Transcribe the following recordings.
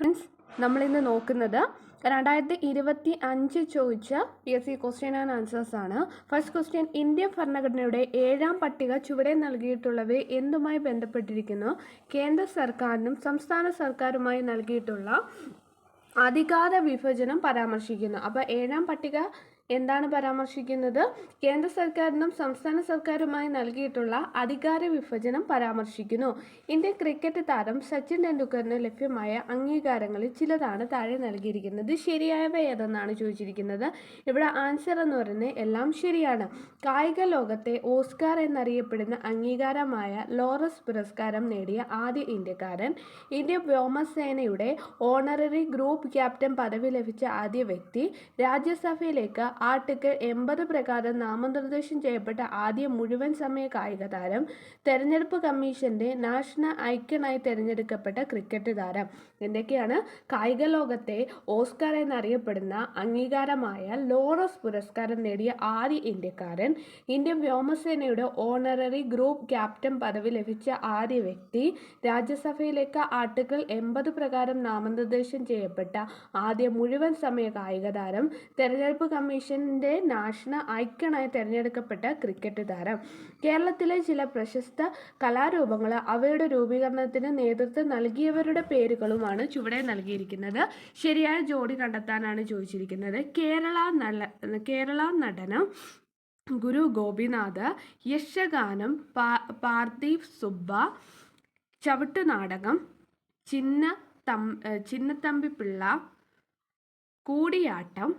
Friends നമ്മളിന്ന് നോക്കുന്നത് രണ്ടായിരത്തി ഇരുപത്തി അഞ്ച് ചോദിച്ച P S C question and answers ആണ്. ഫസ്റ്റ് ക്വസ്റ്റ്യൻ ഇന്ത്യൻ ഭരണഘടനയുടെ ഏഴാം പട്ടിക ചുവടെ നൽകിയിട്ടുള്ളവ എന്തുമായി ബന്ധപ്പെട്ടിരിക്കുന്നു? കേന്ദ്ര സർക്കാരിനും സംസ്ഥാന സർക്കാരുമായി നൽകിയിട്ടുള്ള അധികാര വിഭജനം പരാമർശിക്കുന്നു. അപ്പോൾ ഏഴാം പട്ടിക എന്താണ് പരാമർശിക്കുന്നത്? കേന്ദ്ര സർക്കാരിനും സംസ്ഥാന സർക്കാരുമായി നൽകിയിട്ടുള്ള അധികാര വിഭജനം പരാമർശിക്കുന്നു. ഇന്ത്യൻ ക്രിക്കറ്റ് താരം സച്ചിൻ ടെണ്ടുൽക്കറിന് ലഭ്യമായ അംഗീകാരങ്ങളിൽ ചിലതാണ് താഴെ നൽകിയിരിക്കുന്നത്. ശരിയായവ ഏതെന്നാണ് ചോദിച്ചിരിക്കുന്നത്? ഇവിടെ ആൻസർ എന്ന് പറയുന്നത് എല്ലാം ശരിയാണ്. കായിക ലോകത്തെ ഓസ്കാർ എന്നറിയപ്പെടുന്ന അംഗീകാരമായ ലോറസ് പുരസ്കാരം നേടിയ ആദ്യ ഇന്ത്യക്കാരൻ ഇന്ത്യ വ്യോമസേനയുടെ ഓണററി ഗ്രൂപ്പ് ക്യാപ്റ്റൻ പദവി ലഭിച്ച ആദ്യ വ്യക്തി രാജ്യസഭയിലേക്ക് ആർട്ടിക്കിൾ എൺപത് പ്രകാരം നാമനിർദ്ദേശം ചെയ്യപ്പെട്ട ആദ്യ മുഴുവൻ സമയ കായിക താരം തെരഞ്ഞെടുപ്പ് കമ്മീഷന്റെ നാഷണൽ ഐക്യനായി തിരഞ്ഞെടുക്കപ്പെട്ട ക്രിക്കറ്റ് താരം. എന്തൊക്കെയാണ്? കായിക ലോകത്തെ ഓസ്കാർ എന്നറിയപ്പെടുന്ന അംഗീകാരമായ ലോറസ് പുരസ്കാരം നേടിയ ആദ്യ ഇന്ത്യക്കാരൻ ഇന്ത്യൻ വ്യോമസേനയുടെ ഓണററി ഗ്രൂപ്പ് ക്യാപ്റ്റൻ പദവി ലഭിച്ച ആദ്യ വ്യക്തി രാജ്യസഭയിലേക്ക് ആർട്ടിക്കിൾ എൺപത് പ്രകാരം നാമനിർദ്ദേശം ചെയ്യപ്പെട്ട ആദ്യ മുഴുവൻ സമയ കായിക താരം തെരഞ്ഞെടുപ്പ് കമ്മീഷന്റെ നാഷണൽ ഐക്കണായി തിരഞ്ഞെടുക്കപ്പെട്ട ക്രിക്കറ്റ് താരം. കേരളത്തിലെ ചില പ്രശസ്ത കലാരൂപങ്ങൾ അവയുടെ രൂപീകരണത്തിന് നേതൃത്വം നൽകിയവരുടെ പേരുകളുമാണ് ചുവടെ നൽകിയിരിക്കുന്നത്. ശരിയായ ജോഡി കണ്ടെത്താനാണ് ചോദിച്ചിരിക്കുന്നത്. കേരള കേരള നടനം ഗുരു ഗോപിനാഥ് യക്ഷഗാനം പാ പാർത്ഥീവ് സുബ്ബ ചവിട്ടുനാടകം ചിന്ന തം ചിന്നത്തമ്പി പിള്ള കൂടിയാട്ടം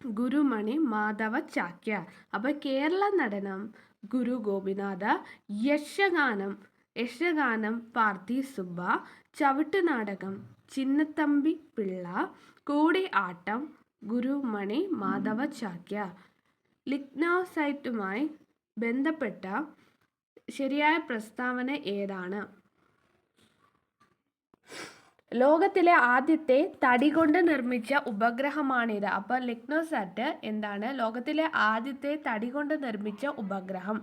ഗുരുമണി മാധവ ചാക്യ അപ്പോൾ കേരള നടനം ഗുരു ഗോപിനാഥ യക്ഷഗാനം യക്ഷഗാനം പാർത്തി സുബ്ബ ചവിട്ടുനാടകം ചിന്നത്തമ്പി പിള്ള കൂടി ആട്ടം ഗുരുമണി മാധവ ചാക്യ ലിഗ്നോ സൈറ്റുമായി ബന്ധപ്പെട്ട ശരിയായ പ്രസ്താവന ഏതാണ്? ലോകത്തിലെ ആദ്യത്തെ തടി കൊണ്ട് നിർമ്മിച്ച ഉപഗ്രഹമാണിത്. അപ്പോൾ ലിഗ്നോസാറ്റ് എന്താണ്? ലോകത്തിലെ ആദ്യത്തെ തടി കൊണ്ട് നിർമ്മിച്ച ഉപഗ്രഹം.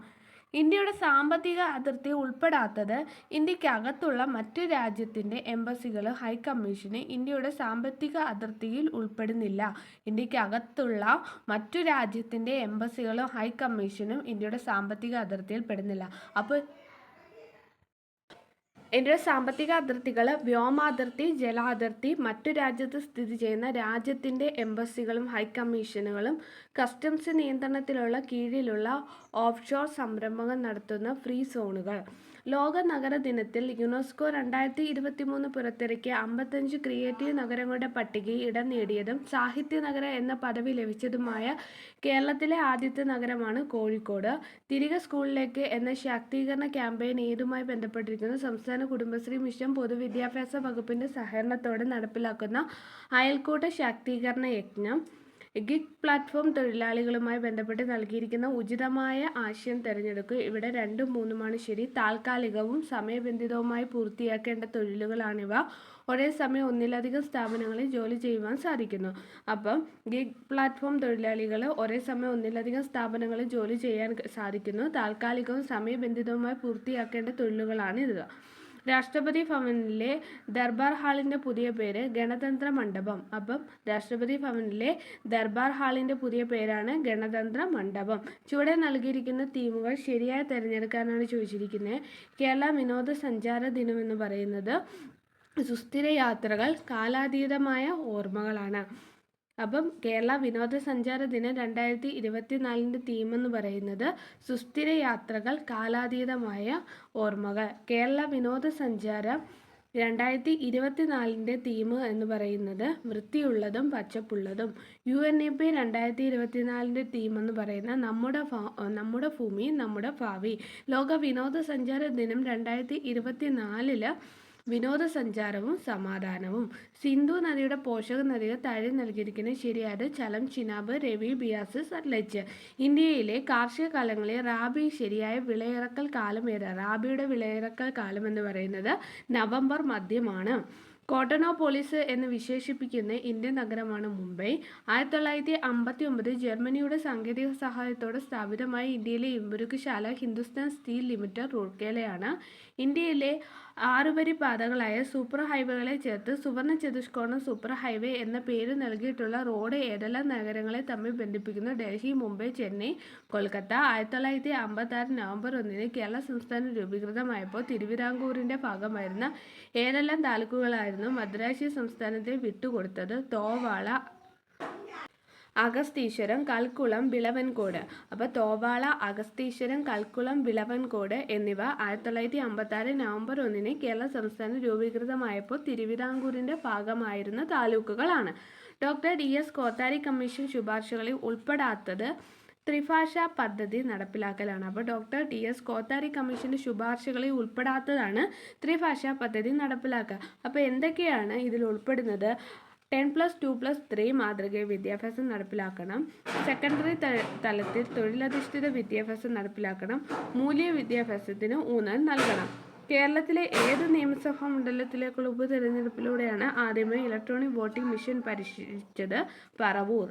ഇന്ത്യയുടെ സാമ്പത്തിക അതിർത്തി ഉൾപ്പെടാത്തത് ഇന്ത്യക്കകത്തുള്ള മറ്റു രാജ്യത്തിന്റെ എംബസികൾ ഹൈക്കമ്മീഷന് ഇന്ത്യയുടെ സാമ്പത്തിക അതിർത്തിയിൽ ഉൾപ്പെടുന്നില്ല. ഇന്ത്യക്കകത്തുള്ള മറ്റു രാജ്യത്തിന്റെ എംബസികളും ഹൈക്കമ്മീഷനും ഇന്ത്യയുടെ സാമ്പത്തിക അതിർത്തിയിൽ പെടുന്നില്ല. അപ്പോൾ ഇന്ത്യയുടെ സാമ്പത്തിക അതിർത്തികൾ വ്യോമാതിർത്തി ജലാതിർത്തി മറ്റു രാജ്യത്ത് സ്ഥിതി ചെയ്യുന്ന രാജ്യത്തിന്റെ എംബസികളും ഹൈക്കമ്മീഷനുകളും കസ്റ്റംസ് നിയന്ത്രണത്തിലുള്ള കീഴിലുള്ള ഓഫ്ഷോർ സംരംഭങ്ങൾ നടത്തുന്ന ഫ്രീ സോണുകൾ. ലോക നഗര ദിനത്തിൽ യുനെസ്കോ രണ്ടായിരത്തി ഇരുപത്തി മൂന്ന് പുറത്തിറക്കിയ അമ്പത്തഞ്ച് ക്രിയേറ്റീവ് നഗരങ്ങളുടെ പട്ടികയിൽ ഇടം നേടിയതും സാഹിത്യ നഗരം എന്ന പദവി ലഭിച്ചതുമായ കേരളത്തിലെ ആദ്യത്തെ നഗരമാണ് കോഴിക്കോട്. തിരികെ സ്കൂളിലേക്ക് എന്ന ശാക്തീകരണ ക്യാമ്പയിൻ ഏതുമായി ബന്ധപ്പെട്ടിരിക്കുന്നു? സംസ്ഥാന കുടുംബശ്രീ മിഷൻ പൊതുവിദ്യാഭ്യാസ വകുപ്പിന്റെ സഹകരണത്തോടെ നടപ്പിലാക്കുന്ന അയൽക്കൂട്ട ശാക്തീകരണ യജ്ഞം ഗിഗ് പ്ലാറ്റ്ഫോം തൊഴിലാളികളുമായി ബന്ധപ്പെട്ട് നൽകിയിരിക്കുന്ന ഉചിതമായ ആശയം തിരഞ്ഞെടുക്കുക ഇവിടെ രണ്ടും മൂന്നുമാണ് ശരി. താൽക്കാലികവും സമയബന്ധിതവുമായി പൂർത്തിയാക്കേണ്ട തൊഴിലുകളാണിവ. ഒരേ സമയം ഒന്നിലധികം സ്ഥാപനങ്ങളിൽ ജോലി ചെയ്യുവാൻ സാധിക്കുന്നു. അപ്പം ഗിഗ് പ്ലാറ്റ്ഫോം തൊഴിലാളികൾ ഒരേ സമയം ഒന്നിലധികം സ്ഥാപനങ്ങളിൽ ജോലി ചെയ്യാൻ സാധിക്കുന്നു. താൽക്കാലികവും സമയബന്ധിതവുമായി പൂർത്തിയാക്കേണ്ട തൊഴിലുകളാണ് ഇത് രാഷ്ട്രപതി ഭവനിലെ ദർബാർ ഹാളിന്റെ പുതിയ പേര് ഗണതന്ത്ര മണ്ഡപം. അപ്പം രാഷ്ട്രപതി ഭവനിലെ ദർബാർ ഹാളിന്റെ പുതിയ പേരാണ് ഗണതന്ത്ര മണ്ഡപം. ചുവടെ നൽകിയിരിക്കുന്ന തീമുകൾ ശരിയായി തിരഞ്ഞെടുക്കാനാണ് ചോദിച്ചിരിക്കുന്നത്. കേരള വിനോദസഞ്ചാര ദിനം എന്ന് പറയുന്നത് സുസ്ഥിര യാത്രകൾ കാലാതീതമായ ഓർമ്മകളാണ്. അപ്പം കേരള വിനോദസഞ്ചാര ദിനം രണ്ടായിരത്തി ഇരുപത്തിനാലിന്റെ തീം എന്ന് പറയുന്നത് സുസ്ഥിര യാത്രകൾ കാലാതീതമായ ഓർമ്മകൾ. കേരള വിനോദസഞ്ചാര രണ്ടായിരത്തി ഇരുപത്തിനാലിന്റെ തീം എന്ന് പറയുന്നത് വൃത്തിയുള്ളതും പച്ചപ്പുള്ളതും. യു എൻ എ പി രണ്ടായിരത്തി ഇരുപത്തിനാലിന്റെ തീം എന്ന് പറയുന്ന നമ്മുടെ നമ്മുടെ ഭൂമി നമ്മുടെ ഭാവി. ലോക വിനോദസഞ്ചാര ദിനം രണ്ടായിരത്തി ഇരുപത്തിനാലിൽ വിനോദസഞ്ചാരവും സമാധാനവും. സിന്ധു നദിയുടെ പോഷക നദികൾ താഴെ നൽകിയിരിക്കുന്ന ശരിയായത് ചലം ചിനാബ് രവി ബിയാസ് സത്ലജ് ഇന്ത്യയിലെ കാർഷിക കാലങ്ങളിൽ റാബി ശരിയായ വിളയിറക്കൽ കാലം ഏത്? റാബിയുടെ വിളയിറക്കൽ കാലം എന്ന് പറയുന്നത് നവംബർ മധ്യമാണ്. കോട്ടണോപോളിസ് എന്ന് വിശേഷിപ്പിക്കുന്ന ഇന്ത്യൻ നഗരമാണ് മുംബൈ. ആയിരത്തി തൊള്ളായിരത്തി അമ്പത്തി ഒമ്പത് ജർമ്മനിയുടെ സാങ്കേതിക സഹായത്തോടെ സ്ഥാപിതമായ ഇന്ത്യയിലെ ഇരുമ്പുരുക്കുശാല ഹിന്ദുസ്ഥാൻ സ്റ്റീൽ ലിമിറ്റഡ് റൂർക്കേലയാണ്. ഇന്ത്യയിലെ ആറുവരി പാതകളായ സൂപ്പർ ഹൈവേകളെ ചേർത്ത് സുവർണ ചതുഷ്കോണം സൂപ്പർ ഹൈവേ എന്ന പേര് നൽകിയിട്ടുള്ള റോഡ് ഏതെല്ലാം നഗരങ്ങളെ തമ്മിൽ ബന്ധിപ്പിക്കുന്നു? ഡൽഹി മുംബൈ ചെന്നൈ കൊൽക്കത്ത. ആയിരത്തി തൊള്ളായിരത്തി അമ്പത്തി ആറ് നവംബർ ഒന്നിന് കേരള സംസ്ഥാനം രൂപീകൃതമായപ്പോൾ തിരുവിതാംകൂറിന്റെ ഭാഗമായിരുന്ന ഏതെല്ലാം താലൂക്കുകളായിരുന്നു മദ്രാശി സംസ്ഥാനത്തെ വിട്ടുകൊടുത്തത്? തോവാള അഗസ്തീശ്വരം കൽക്കുളം വിളവൻകോട്. അപ്പോൾ തോവാള അഗസ്തീശ്വരം കൽക്കുളം വിളവൻകോട് എന്നിവ ആയിരത്തി തൊള്ളായിരത്തി അമ്പത്തി ആറ് നവംബർ ഒന്നിന് കേരള സംസ്ഥാനം രൂപീകൃതമായപ്പോൾ തിരുവിതാംകൂറിന്റെ ഭാഗമായിരുന്ന താലൂക്കുകളാണ്. Doctor D S Kothari commission ശുപാർശകളിൽ ഉൾപ്പെടാത്തത് ത്രിഭാഷ പദ്ധതി നടപ്പിലാക്കലാണ്. അപ്പോൾ ഡോക്ടർ ടി എസ് കോത്താരി കമ്മീഷന്റെ ശുപാർശകളിൽ ഉൾപ്പെടാത്തതാണ് ത്രിഭാഷ പദ്ധതി നടപ്പിലാക്കുക. അപ്പോൾ എന്തൊക്കെയാണ് ഇതിൽ ഉൾപ്പെടുന്നത്? Ten plus two plus three മാതൃകയിൽ വിദ്യാഭ്യാസം നടപ്പിലാക്കണം. സെക്കൻഡറി തലത്തിൽ തൊഴിലധിഷ്ഠിത വിദ്യാഭ്യാസം നടപ്പിലാക്കണം. മൂല്യ വിദ്യാഭ്യാസത്തിന് ഊന്നൽ നൽകണം. കേരളത്തിലെ ഏത് നിയമസഭാ മണ്ഡലത്തിലേക്കുള്ള ഉപതെരഞ്ഞെടുപ്പിലൂടെയാണ് ആദ്യമായി ഇലക്ട്രോണിക് വോട്ടിംഗ് മെഷീൻ പരിശീലിച്ചത് പറവൂർ.